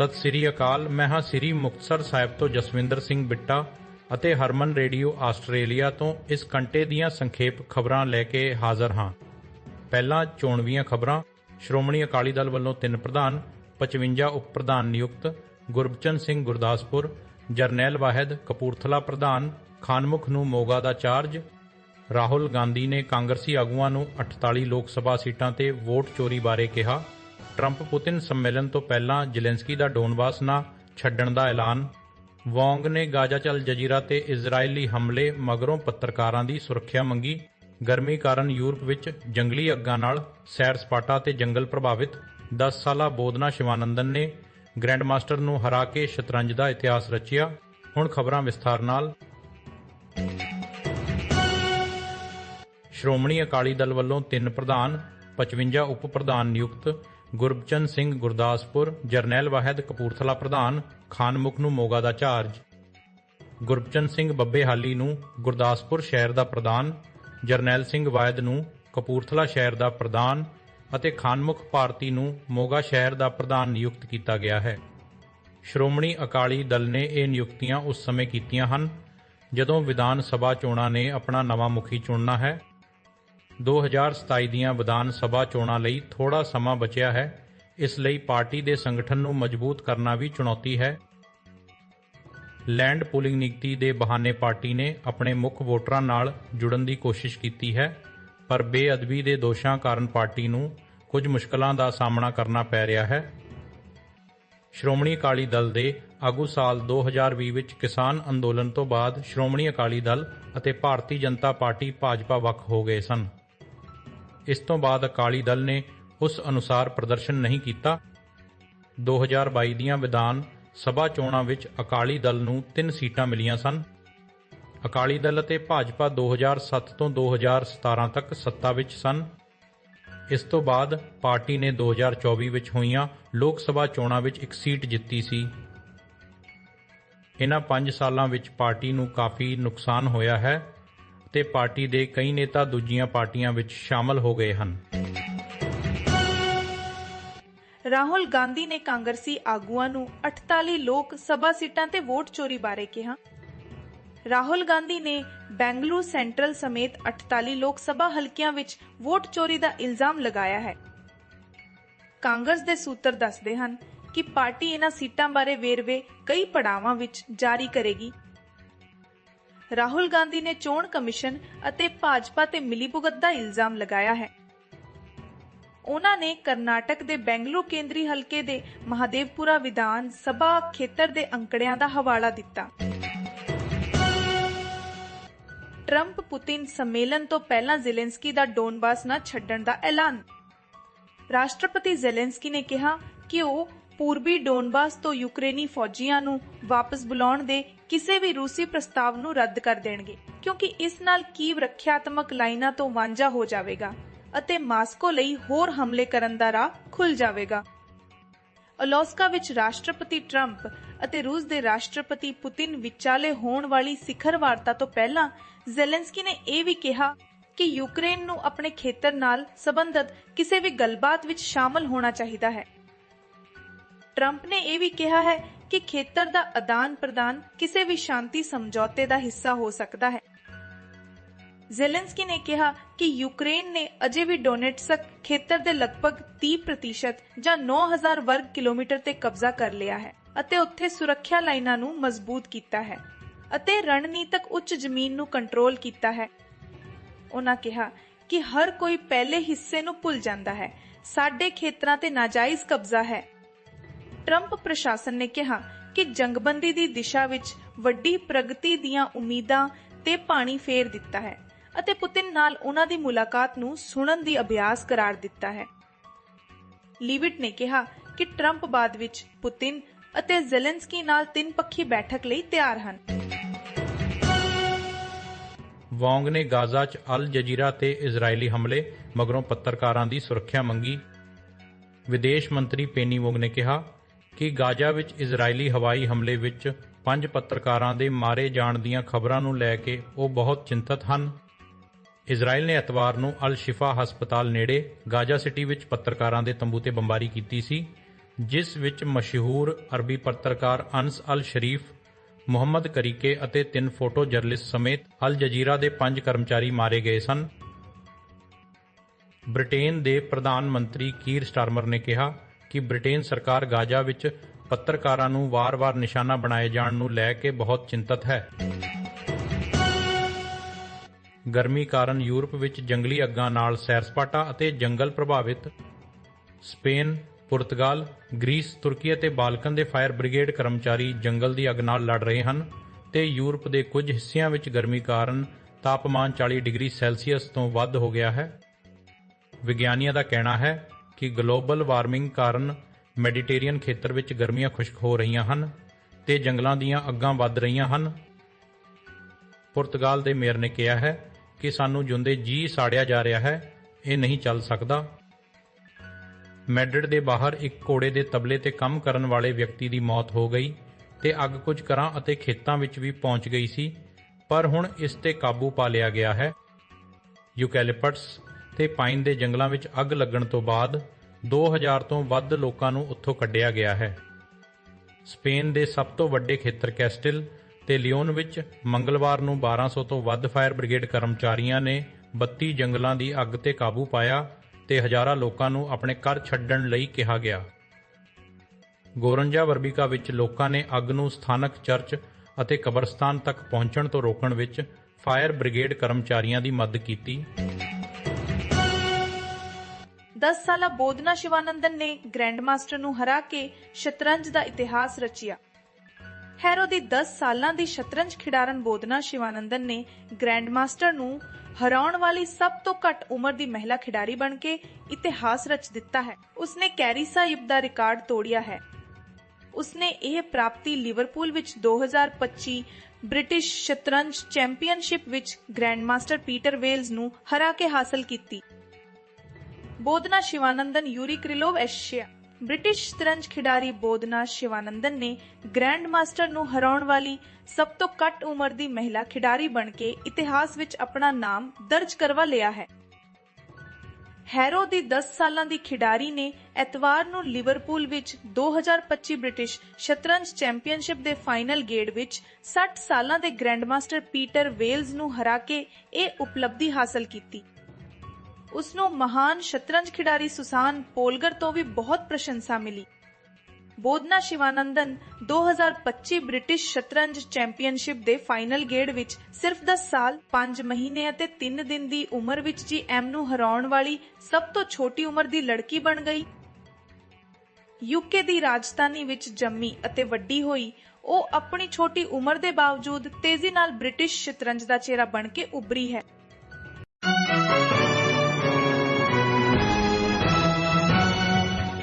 ਸਤਿ ਸ੍ਰੀ ਅਕਾਲ ਮੈਂ ਹਾਂ ਸ੍ਰੀ ਮੁਕਤਸਰ ਸਾਹਿਬ ਤੋਂ ਜਸਵਿੰਦਰ ਸਿੰਘ ਬਿੱਟਾ ਅਤੇ ਹਰਮਨ ਰੇਡੀਓ ਆਸਟ੍ਰੇਲੀਆ ਤੋਂ ਇਸ ਘੰਟੇ ਦੀਆਂ ਸੰਖੇਪ ਖਬਰਾਂ ਲੈ ਕੇ ਹਾਜ਼ਰ ਹਾਂ। ਪਹਿਲਾਂ ਚੋਣਵੀਆਂ ਖਬਰਾਂ। ਸ਼੍ਰੋਮਣੀ ਅਕਾਲੀ ਦਲ ਵੱਲੋਂ ਤਿੰਨ ਪ੍ਰਧਾਨ 55 ਉਪ ਪ੍ਰਧਾਨ ਨਿਯੁਕਤ, ਗੁਰਬਚਨ ਸਿੰਘ ਗੁਰਦਾਸਪੁਰ, ਜਰਨੈਲ ਵਾਹਿਦ ਕਪੂਰਥਲਾ ਪ੍ਰਧਾਨ, ਖਾਨਮੁਖ ਨੂੰ ਮੋਗਾ ਦਾ ਚਾਰਜ, ਰਾਹੁਲ ਗਾਂਧੀ ਨੇ ਕਾਂਗਰਸੀ ਆਗੂਆਂ ਨੂੰ 48 ਲੋਕ ਸਭਾ ਸੀਟਾਂ ਤੇ ਵੋਟ ਚੋਰੀ ਬਾਰੇ ਕਿਹਾ। ਟਰੰਪ ਪੁਤਿਨ ਸੰਮੇਲਨ ਤੋਂ ਪਹਿਲਾਂ ਜ਼ੈਲੈਂਸਕੀ ਦਾ ਡੋਨਬਾਸ ਨਾ ਛੱਡਣ ਦਾ ਐਲਾਨ। ਵੌਂਗ ਨੇ ਗਾਜ਼ਾ ਚਲ ਜਜ਼ੀਰਾ ਤੇ ਇਜ਼ਰਾਈਲੀ ਹਮਲੇ ਮਗਰੋਂ ਪੱਤਰਕਾਰਾਂ ਦੀ ਸੁਰੱਖਿਆ ਮੰਗੀ। ਗਰਮੀ ਕਾਰਨ ਯੂਰਪ ਵਿੱਚ ਜੰਗਲੀ ਅੱਗਾਂ ਨਾਲ ਸੈਰ ਸਪਾਟਾ ਤੇ ਜੰਗਲ ਪ੍ਰਭਾਵਿਤ। 10 ਸਾਲਾ ਬੋਧਨਾ ਸ਼ਿਵਾਨੰਦਨ ਨੇ ਗ੍ਰੈਂਡ ਮਾਸਟਰ ਨੂੰ ਹਰਾ ਕੇ ਸ਼ਤਰੰਜ ਦਾ ਇਤਿਹਾਸ ਰਚਿਆ। ਹੁਣ ਖਬਰਾਂ ਵਿਸਥਾਰ ਨਾਲ। ਸ਼੍ਰੋਮਣੀ ਅਕਾਲੀ ਦਲ ਵੱਲੋਂ ਤਿੰਨ ਪ੍ਰਧਾਨ 55 ਉਪ ਪ੍ਰਧਾਨ ਨਿਯੁਕਤ ਗੁਰਬਚਨ ਸਿੰਘ ਗੁਰਦਾਸਪੁਰ, ਜਰਨੈਲ ਵਾਹਿਦ ਕਪੂਰਥਲਾ ਪ੍ਰਧਾਨ, ਖਾਨਮੁਖ ਨੂੰ ਮੋਗਾ ਦਾ ਚਾਰਜ ਗੁਰਬਚਨ ਸਿੰਘ ਬੱਬੇਹਾਲੀ ਨੂੰ ਗੁਰਦਾਸਪੁਰ ਸ਼ਹਿਰ ਦਾ ਪ੍ਰਧਾਨ, ਜਰਨੈਲ ਸਿੰਘ ਵਾਹਿਦ ਨੂੰ ਕਪੂਰਥਲਾ ਸ਼ਹਿਰ ਦਾ ਪ੍ਰਧਾਨ ਅਤੇ ਖਾਨਮੁਖ ਭਾਰਤੀ ਨੂੰ ਮੋਗਾ ਸ਼ਹਿਰ ਦਾ ਪ੍ਰਧਾਨ ਨਿਯੁਕਤ ਕੀਤਾ ਗਿਆ ਹੈ। ਸ਼੍ਰੋਮਣੀ ਅਕਾਲੀ ਦਲ ਨੇ ਇਹ ਨਿਯੁਕਤੀਆਂ ਉਸ ਸਮੇਂ ਕੀਤੀਆਂ ਹਨ, ਜਦੋਂ ਵਿਧਾਨ ਸਭਾ ਚੋਣਾਂ ਨੇ ਆਪਣਾ ਨਵਾਂ ਮੁਖੀ ਚੁਣਨਾ ਹੈ। 2027 ਦੀਆਂ ਵਿਧਾਨ ਸਭਾ ਚੋਣਾਂ ਲਈ ਥੋੜਾ ਸਮਾਂ ਬਚਿਆ ਹੈ। ਇਸ ਲਈ ਪਾਰਟੀ ਦੇ ਸੰਗਠਨ ਨੂੰ ਮਜ਼ਬੂਤ ਕਰਨਾ ਵੀ ਚੁਣੌਤੀ ਹੈ। ਲੈਂਡ ਪੂਲਿੰਗ ਨੀਤੀ ਦੇ ਬਹਾਨੇ ਪਾਰਟੀ ਨੇ ਆਪਣੇ ਮੁੱਖ ਵੋਟਰਾਂ ਨਾਲ ਜੁੜਨ ਦੀ ਕੋਸ਼ਿਸ਼ ਕੀਤੀ ਹੈ, ਪਰ ਬੇਅਦਬੀ ਦੇ ਦੋਸ਼ਾਂ ਕਾਰਨ ਪਾਰਟੀ ਨੂੰ ਕੁਝ ਮੁਸ਼ਕਲਾਂ ਦਾ ਸਾਹਮਣਾ ਕਰਨਾ ਪੈ ਰਿਹਾ ਹੈ। ਸ਼੍ਰੋਮਣੀ ਅਕਾਲੀ ਦਲ ਦੇ ਆਗੂ ਸਾਲ 2020 ਵਿੱਚ ਕਿਸਾਨ ਅੰਦੋਲਨ ਤੋਂ ਬਾਅਦ ਸ਼੍ਰੋਮਣੀ ਅਕਾਲੀ ਦਲ ਅਤੇ ਭਾਰਤੀ ਜਨਤਾ ਪਾਰਟੀ ਭਾਜਪਾ ਵੱਖ ਹੋ ਗਏ ਸਨ। ਇਸ ਤੋਂ ਬਾਅਦ ਅਕਾਲੀ ਦਲ ਨੇ ਉਸ ਅਨੁਸਾਰ ਪ੍ਰਦਰਸ਼ਨ ਨਹੀਂ ਕੀਤਾ। 2022 ਦੀਆਂ ਵਿਧਾਨ ਸਭਾ ਚੋਣਾਂ ਵਿੱਚ ਅਕਾਲੀ ਦਲ ਨੂੰ 3 ਸੀਟਾਂ ਮਿਲੀਆਂ ਸਨ। ਅਕਾਲੀ ਦਲ ਅਤੇ ਭਾਜਪਾ 2007 ਤੋਂ 2017 ਤੱਕ ਸੱਤਾ ਵਿੱਚ ਸਨ। ਇਸ ਤੋਂ ਬਾਅਦ ਪਾਰਟੀ ਨੇ 2024 ਵਿੱਚ ਹੋਈਆਂ ਲੋਕ ਸਭਾ ਚੋਣਾਂ ਵਿੱਚ ਇੱਕ ਸੀਟ ਜਿੱਤੀ ਸੀ। ਇਹਨਾਂ 5 ਸਾਲਾਂ ਵਿੱਚ ਪਾਰਟੀ ਨੂੰ ਕਾਫੀ ਨੁਕਸਾਨ ਹੋਇਆ ਹੈ। ਤੇ ਪਾਰਟੀ ਦੇ ਕਈ ਨੇਤਾ ਦੂਜੀਆਂ ਪਾਰਟੀਆਂ ਵਿੱਚ ਸ਼ਾਮਲ ਹੋ ਗਏ ਹਨ। ਰਾਹੁਲ ਗਾਂਧੀ ਨੇ ਕਾਂਗਰਸੀ ਆਗੂਆਂ ਨੂੰ 48 ਲੋਕ ਸਭਾ ਸੀਟਾਂ ਤੇ ਵੋਟ ਚੋਰੀ ਬਾਰੇ ਕਿਹਾ। ਰਾਹੁਲ ਗਾਂਧੀ ਨੇ ਬੈਂਗਲੁਰੂ ਸੈਂਟਰਲ ਸਮੇਤ 48 ਲੋਕ ਸਭਾ ਹਲਕਿਆਂ ਵਿੱਚ ਵੋਟ ਚੋਰੀ ਦਾ ਇਲਜ਼ਾਮ ਲਗਾਇਆ ਹੈ। ਕਾਂਗਰਸ ਦੇ ਸੂਤਰ ਦੱਸਦੇ ਹਨ ਕਿ ਪਾਰਟੀ ਇਹਨਾਂ ਸੀਟਾਂ ਬਾਰੇ ਵੇਰਵੇ ਕਈ ਪੜਾਵਾਂ ਵਿੱਚ ਜਾਰੀ ਕਰੇਗੀ। ਰਾਹੁਲ ਗਾਂਧੀ ਨੇ ਚੋਣ ਕਮਿਸ਼ਨ ਅਤੇ ਭਾਜਪਾ ਤੇ ਮਿਲੀਭੁਗਤ ਦਾ ਇਲਜ਼ਾਮ ਲਗਾਇਆ ਹੈ। ਉਹਨਾਂ ਨੇ ਕਰਨਾਟਕ ਦੇ ਬੈਂਗਲੁਰੂ ਕੇਂਦਰੀ ਹਲਕੇ ਦੇ ਮਹਾਦੇਵਪੁਰਾ ਵਿਧਾਨ ਸਭਾ ਖੇਤਰ ਦੇ ਅੰਕੜਿਆਂ ਦਾ ਹਵਾਲਾ ਦਿੱਤਾ। ਟਰੰਪ ਪੁਤਿਨ ਸੰਮੇਲਨ ਤੋਂ ਪਹਿਲਾਂ ਜ਼ੈਲੈਂਸਕੀ ਦਾ ਡੋਨਬਾਸ ਨਾ ਛੱਡਣ ਦਾ ਐਲਾਨ। ਰਾਸ਼ਟਰਪਤੀ ਜ਼ੈਲੈਂਸਕੀ ਨੇ ਕਿਹਾ ਕਿ ਉਹ ਪੂਰਬੀ ਡੋਨਬਾਸ ਤੋਂ ਯੂਕਰੇਨੀ ਫੌਜੀਆਂ ਨੂੰ ਵਾਪਸ ਬੁਲਾਉਣ ਦੇ ਕਿਸੇ ਵੀ ਰੂਸੀ ਪ੍ਰਸਤਾਵ ਨੂੰ ਰੱਦ ਕਰ ਦੇਣਗੇ, ਕਿਉਂਕਿ ਇਸ ਨਾਲ ਕੀਵ ਰੱਖਿਆਤਮਕ ਲਾਈਨਾਂ ਤੋਂ ਵਾਂਝਾ ਹੋ ਜਾਵੇਗਾ ਅਤੇ ਮਾਸਕੋ ਲਈ ਹੋਰ ਹਮਲੇ ਕਰਨ ਦਾ ਰਾਹ ਖੁੱਲ ਜਾਵੇਗਾ। ਅਲਾਸਕਾ ਵਿੱਚ ਰਾਸ਼ਟਰਪਤੀ ਟਰੰਪ ਅਤੇ ਰੂਸ ਦੇ ਰਾਸ਼ਟਰਪਤੀ ਪੁਤਿਨ ਵਿਚਾਲੇ ਹੋਣ ਵਾਲੀ ਸਿਖਰ ਵਾਰਤਾ ਤੋਂ ਪਹਿਲਾਂ ਜ਼ੈਲੈਂਸਕੀ ਨੇ ਇਹ ਵੀ ਕਿਹਾ ਕਿ ਯੂਕਰੇਨ ਨੂੰ ਆਪਣੇ ਖੇਤਰ ਨਾਲ ਸੰਬੰਧਿਤ ਕਿਸੇ ਵੀ ਗੱਲਬਾਤ ਵਿੱਚ ਸ਼ਾਮਲ ਹੋਣਾ ਚਾਹੀਦਾ ਹੈ। ਟਰੰਪ ਨੇ ਇਹ ਵੀ ਕਿਹਾ ਹੈ ਕਿ ਖੇਤਰ ਦਾ ਆਦਾਨ ਪ੍ਰਦਾਨ ਕਿਸੇ ਵੀ ਸ਼ਾਂਤੀ ਸਮਝੌਤੇ ਦਾ ਹਿੱਸਾ ਹੋ ਸਕਦਾ ਹੈ। ਜ਼ੈਲੈਂਸਕੀ ਨੇ ਕਿਹਾ ਕਿ ਯੂਕਰੇਨ ਨੇ ਅਜੇ ਵੀ ਡੋਨੇਟਸਕ ਖੇਤਰ ਦੇ ਲਗਭਗ 30% ਜਾਂ 9000 ਵਰਗ ਕਿਲੋਮੀਟਰ ਤੇ ਕਬਜ਼ਾ ਕਰ ਲਿਆ ਹੈ ਅਤੇ ਉੱਥੇ ਸੁਰੱਖਿਆ ਲਾਈਨਾਂ ਨੂੰ ਮਜ਼ਬੂਤ ਕੀਤਾ ਹੈ ਅਤੇ ਰਣਨੀਤਕ ਉੱਚ ਜ਼ਮੀਨ ਨੂੰ ਕੰਟਰੋਲ ਕੀਤਾ ਹੈ। ਉਹਨਾਂ ਕਿਹਾ ਕਿ ਹਰ ਕੋਈ ਪਹਿਲੇ ਹਿੱਸੇ ਨੂੰ ਭੁੱਲ ਜਾਂਦਾ ਹੈ। ਸਾਡੇ ਖੇਤਰਾਂ ਤੇ ਨਾਜਾਇਜ਼ ਕਬਜ਼ਾ ਹੈ। ਟਰੰਪ ਪ੍ਰਸ਼ਾਸਨ ਨੇ ਕਿਹਾ ਕਿ ਜੰਗਬੰਦੀ ਦੀ ਦਿਸ਼ਾ ਵਿੱਚ ਵੱਡੀ ਪ੍ਰਗਤੀ ਦੀਆਂ ਉਮੀਦਾਂ ਤੇ ਪਾਣੀ ਫੇਰ ਦਿੱਤਾ ਹੈ ਅਤੇ ਪੁਤਿਨ ਨਾਲ ਉਹਨਾਂ ਦੀ ਮੁਲਾਕਾਤ ਨੂੰ ਸੁਣਨ ਦੀ ਅਭਿਆਸ ਕਰਾਰ ਦਿੱਤਾ ਹੈ। ਲੀਵਿਟ ਨੇ ਕਿਹਾ ਕਿ ਟਰੰਪ ਬਾਅਦ ਵਿੱਚ ਪੁਤਿਨ ਅਤੇ ਜ਼ੈਲੈਂਸਕੀ ਨਾਲ ਤਿੰਨ ਪੱਖੀ ਬੈਠਕ ਲਈ ਤਿਆਰ ਹਨ। ਵੌਂਗ ਨੇ ਗਾਜ਼ਾ 'ਚ ਅਲ ਜਜ਼ੀਰਾ ਤੇ ਇਜ਼ਰਾਈਲੀ ਹਮਲੇ ਮਗਰੋਂ ਪੱਤਰਕਾਰਾਂ ਦੀ ਸੁਰੱਖਿਆ ਮੰਗੀ। ਵਿਦੇਸ਼ ਮੰਤਰੀ ਪੇਨੀ ਵੋਗ ਨੇ ਕਿਹਾ ਕਿ ਗਾਜ਼ਾ ਵਿੱਚ ਇਜ਼ਰਾਈਲੀ ਹਵਾਈ ਹਮਲੇ ਵਿੱਚ ਪੰਜ ਪੱਤਰਕਾਰਾਂ ਦੇ ਮਾਰੇ ਜਾਣ ਦੀਆਂ ਖਬਰਾਂ ਨੂੰ ਲੈ ਕੇ ਉਹ ਬਹੁਤ ਚਿੰਤਤ ਹਨ। ਇਜ਼ਰਾਈਲ ਨੇ ਐਤਵਾਰ ਨੂੰ ਅਲ ਸ਼ਿਫਾ ਹਸਪਤਾਲ ਨੇੜੇ ਗਾਜ਼ਾ ਸਿਟੀ ਵਿੱਚ ਪੱਤਰਕਾਰਾਂ ਦੇ ਤੰਬੂ ਤੇ ਬੰਬਾਰੀ ਕੀਤੀ ਸੀ, ਜਿਸ ਵਿੱਚ ਮਸ਼ਹੂਰ ਅਰਬੀ ਪੱਤਰਕਾਰ ਅਨਸ ਅਲ ਸ਼ਰੀਫ, ਮੁਹੰਮਦ ਕਰੀਕੇ ਅਤੇ ਤਿੰਨ ਫੋਟੋ ਜਰਨਲਿਸਟ ਸਮੇਤ ਅਲ ਜਜ਼ੀਰਾ ਦੇ ਪੰਜ ਕਰਮਚਾਰੀ ਮਾਰੇ ਗਏ ਸਨ। ਬ੍ਰਿਟੇਨ ਦੇ ਪ੍ਰਧਾਨ ਮੰਤਰੀ ਕੀਰ ਸਟਾਰਮਰ ਨੇ ਕਿਹਾ ਕਿ ਬ੍ਰਿਟੇਨ ਸਰਕਾਰ ਗਾਜ਼ਾ ਵਿੱਚ ਪੱਤਰਕਾਰਾਂ ਨੂੰ ਵਾਰ-ਵਾਰ ਨਿਸ਼ਾਨਾ ਬਣਾਏ ਜਾਣ ਨੂੰ ਲੈ ਕੇ ਬਹੁਤ ਚਿੰਤਤ ਹੈ। ਗਰਮੀ ਕਾਰਨ ਯੂਰਪ ਵਿੱਚ ਜੰਗਲੀ ਅੱਗਾਂ ਨਾਲ ਸੈਰ-ਸਪਾਟਾ ਅਤੇ ਜੰਗਲ ਪ੍ਰਭਾਵਿਤ ਸਪੇਨ, ਪੁਰਤਗਾਲ, ਗ੍ਰੀਸ, ਤੁਰਕੀ ਅਤੇ ਬਾਲਕਨ ਦੇ ਫਾਇਰ ਬ੍ਰਿਗੇਡ ਕਰਮਚਾਰੀ ਜੰਗਲ ਦੀ ਅੱਗ ਨਾਲ ਲੜ ਰਹੇ ਹਨ ਤੇ ਯੂਰਪ ਦੇ ਕੁਝ ਹਿੱਸਿਆਂ ਵਿੱਚ ਗਰਮੀ ਕਾਰਨ ਤਾਪਮਾਨ 40 ਡਿਗਰੀ ਸੈਲਸੀਅਸ ਤੋਂ ਵੱਧ ਹੋ ਗਿਆ ਹੈ। ਵਿਗਿਆਨੀਆਂ ਦਾ ਕਹਿਣਾ ਹੈ ਕਿ ਗਲੋਬਲ ਵਾਰਮਿੰਗ ਕਾਰਨ ਮੈਡੀਟੇਰੀਅਨ ਖੇਤਰ ਵਿੱਚ ਗਰਮੀਆਂ ਖੁਸ਼ਕ ਹੋ ਰਹੀਆਂ ਹਨ ਤੇ ਜੰਗਲਾਂ ਦੀਆਂ ਅੱਗਾਂ ਵੱਧ ਰਹੀਆਂ ਹਨ। ਪੁਰਤਗਾਲ ਦੇ ਮੇਅਰ ਨੇ ਕਿਹਾ ਹੈ ਕਿ ਸਾਨੂੰ ਜਿਉਂਦੇ ਜੀ ਸਾੜਿਆ ਜਾ ਰਿਹਾ ਹੈ, ਇਹ ਨਹੀਂ ਚੱਲ ਸਕਦਾ। ਮੈਡਰਿਡ ਦੇ ਬਾਹਰ ਇੱਕ ਕੋੜੇ ਦੇ ਤਬਲੇ ਤੇ ਕੰਮ ਕਰਨ ਵਾਲੇ ਵਿਅਕਤੀ ਦੀ ਮੌਤ ਹੋ ਗਈ ਤੇ ਅੱਗ ਕੁਝ ਘਰਾਂ ਅਤੇ ਖੇਤਾਂ ਵਿੱਚ ਵੀ ਪਹੁੰਚ ਗਈ ਸੀ, ਪਰ ਹੁਣ ਇਸ ਤੇ ਕਾਬੂ ਪਾ ਲਿਆ ਗਿਆ ਹੈ। ਯੂਕੈਲਿਪਟਸ ਤੇ ਪਾਈਨ ਦੇ ਜੰਗਲਾਂ ਵਿੱਚ ਅੱਗ ਲੱਗਣ ਤੋਂ ਬਾਅਦ 2000 ਤੋਂ ਵੱਧ ਲੋਕਾਂ ਨੂੰ ਉੱਥੋਂ ਕੱਢਿਆ ਗਿਆ ਹੈ। ਸਪੇਨ ਦੇ ਸਭ ਤੋਂ ਵੱਡੇ ਖੇਤਰ ਕੈਸਟਿਲ ਤੇ ਲਿਓਨ ਵਿੱਚ ਮੰਗਲਵਾਰ ਨੂੰ 1200 ਤੋਂ ਵੱਧ ਫਾਇਰ ਬ੍ਰਿਗੇਡ ਕਰਮਚਾਰੀਆਂ ਨੇ 32 ਜੰਗਲਾਂ ਦੀ ਅੱਗ ਤੇ ਕਾਬੂ ਪਾਇਆ ਤੇ ਹਜ਼ਾਰਾਂ ਲੋਕਾਂ ਨੂੰ ਆਪਣੇ ਘਰ ਛੱਡਣ ਲਈ ਕਿਹਾ ਗਿਆ। ਗੋਰੰਜਾ ਵਰਬੀਕਾ ਵਿੱਚ ਲੋਕਾਂ ਨੇ ਅੱਗ ਨੂੰ ਸਥਾਨਕ ਚਰਚ ਅਤੇ ਕਬਰਸਤਾਨ ਤੱਕ ਪਹੁੰਚਣ ਤੋਂ ਰੋਕਣ ਵਿੱਚ ਫਾਇਰ ਬ੍ਰਿਗੇਡ ਕਰਮਚਾਰੀਆਂ ਦੀ ਮਦਦ ਕੀਤੀ। 10 ਸਾਲਾ ਬੋਧਨਾ ਸ਼ਿਵਾਨੰਦਨ ਨੇ ਗ੍ਰੈਂਡ ਮਾਸਟਰ ਨੂੰ ਹਰਾ ਕੇ ਸ਼ਤਰੰਜ ਦਾ ਇਤਿਹਾਸ ਰਚਿਆ। ਹੈਰੋ ਦੀ 10 ਸਾਲਾਂ ਦੀ ਸ਼ਤਰੰਜ ਖਿਡਾਰਨ ਬੋਧਨਾ ਸ਼ਿਵਾਨੰਦਨ ਨੇ ਗ੍ਰੈਂਡ ਮਾਸਟਰ ਨੂੰ ਹਰਾਉਣ ਵਾਲੀ ਸਭ ਤੋਂ ਘੱਟ ਉਮਰ ਦੀ ਮਹਿਲਾ ਖਿਡਾਰੀ ਬਣ ਕੇ ਇਤਿਹਾਸ ਰਚ ਦਿੱਤਾ ਹੈ। ਉਸਨੇ ਕੈਰੀ ਸਾਹਿਬ ਦਾ ਰਿਕਾਰਡ ਤੋੜਿਆ ਹੈ। ਉਸਨੇ ਇਹ ਪ੍ਰਾਪਤੀ ਲਿਵਰਪੂਲ ਵਿੱਚ 2025 ਬ੍ਰਿਟਿਸ਼ ਸ਼ਤਰੰਜ ਚੈਂਪੀਅਨਸ਼ਿਪ ਵਿੱਚ ਗ੍ਰੈਂਡ ਮਾਸਟਰ ਪੀਟਰ ਵੇਲਜ਼ ਨੂੰ ਹਰਾ ਕੇ ਹਾਸਲ ਕੀਤੀ। ਬੋਧਨਾ ਸ਼ਿਵਾਨੰਦਨ, ਯੂਰੀ ਕ੍ਰਿਲੋਵ, ਐਸ਼ੀਆ। ਬ੍ਰਿਟਿਸ਼ ਸ਼ਤਰੰਜ ਖਿਡਾਰੀ ਬੋਧਨਾ ਸ਼ਿਵਾਨੰਦਨ ਨੇ ਗ੍ਰੈਂਡ ਮਾਸਟਰ ਨੂੰ ਹਰਾਉਣ ਵਾਲੀ ਸਭ ਤੋਂ ਘੱਟ ਉਮਰ ਦੀ ਮਹਿਲਾ ਖਿਡਾਰੀ ਬਣ ਕੇ ਇਤਿਹਾਸ ਵਿੱਚ ਆਪਣਾ ਨਾਮ ਦਰਜ ਕਰਵਾ ਲਿਆ ਹੈ। ਹੈਰੋ ਦੀ 10 ਸਾਲਾਂ ਦੀ ਖਿਡਾਰੀ ਨੇ ਐਤਵਾਰ ਨੂੰ ਲਿਵਰਪੂਲ ਵਿੱਚ 2025 ਬ੍ਰਿਟਿਸ਼ ਸ਼ਤਰੰਜ ਚੈਂਪੀਅਨਸ਼ਿਪ ਦੇ ਫਾਈਨਲ ਗੇੜ ਵਿੱਚ 60 ਸਾਲਾਂ ਦੇ ਗ੍ਰੈਂਡਮਾਸਟਰ ਪੀਟਰ ਵੇਲਜ਼ ਨੂੰ ਹਰਾ ਕੇ ਇਹ ਉਪਲਬਧੀ ਹਾਸਲ ਕੀਤੀ। ਉਸ ਨੂੰ ਮਹਾਨ ਸ਼ਤਰੰਜ ਖਿਡਾਰੀ ਸੁਸਾਨ ਪੋਲਗਰ ਤੋਂ ਵੀ ਬਹੁਤ ਪ੍ਰਸ਼ੰਸਾ ਮਿਲੀ। ਬੋਧਨਾ ਸ਼ਿਵਾਨੰਦਨ 2025 ਬ੍ਰਿਟਿਸ਼ ਸ਼ਤਰੰਜ ਚੈਂਪੀਅਨਸ਼ਿਪ ਦੇ ਫਾਈਨਲ ਗੇੜ ਵਿੱਚ ਸਿਰਫ 10 ਸਾਲ 5 ਮਹੀਨੇ ਅਤੇ 3 ਦਿਨ ਦੀ ਉਮਰ ਵਿੱਚ ਜੀ ਐਮ ਨੂੰ ਹਰਾਉਣ ਵਾਲੀ ਸਭ ਤੋਂ ਛੋਟੀ ਉਮਰ ਦੀ ਲੜਕੀ ਬਣ ਗਈ। ਯੂਕੇ ਦੀ ਰਾਜਧਾਨੀ ਵਿੱਚ ਜੰਮੀ ਅਤੇ ਵੱਡੀ ਹੋਈ, ਉਹ ਆਪਣੀ ਛੋਟੀ ਉਮਰ ਦੇ ਬਾਵਜੂਦ ਤੇਜ਼ੀ ਨਾਲ ਬ੍ਰਿਟਿਸ਼ ਸ਼ਤਰੰਜ ਦਾ ਚਿਹਰਾ ਬਣ ਕੇ ਉੱਭਰੀ ਹੈ।